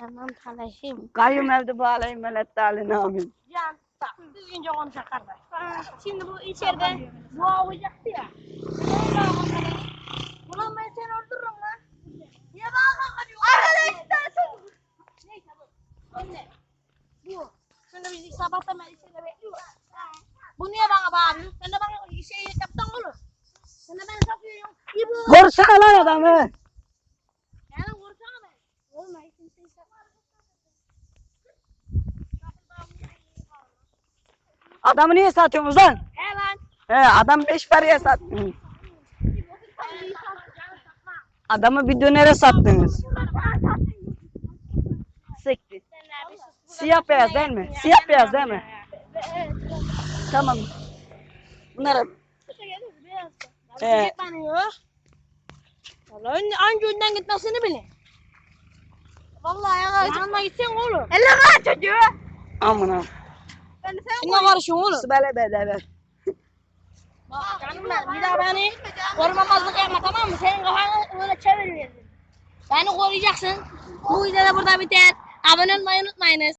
Aman talaşım. Kayyum evde bağlayayım melet talini amin. Can, bak düzgünce konuşak kardeş. Şimdi bu içeride dua olacaktı ya. Ulan ben seni öldürürüm lan. Niye bana kanka diyor? Arkadaşlar Neyse bu. Önne. Bu. Şimdi bizi sabahtan beri içeride bekliyor. Bu niye bana bağırıyor? Sen de bana şey yaptan olur. Sen de beni satıyorsun. İbu. Korsana lan adamı. Yani vursana beni. Oğlum ben kimseyi satmam. Adamı niye satıyorsunuz lan? He lan. He adam beş paraya sattınız. Adamı bir dönere sattınız. Sekti. Siyah beyaz değil mi? Siyah beyaz değil mi? Tamam. Bunlara önce, anca önden gitmesini bilin. Vallahi ya yanına gitsen olur. Elle lan çocuğu. amına. Şimdi karışıyorsun oğlum. Sibele bedeve. Bak canım ben bir daha beni korumamazlık yapma tamam mı? Senin kafanı öyle çevirmeyelim. Beni koruyacaksın. Bu video da burada biter. Abone olmayı unutmayınız.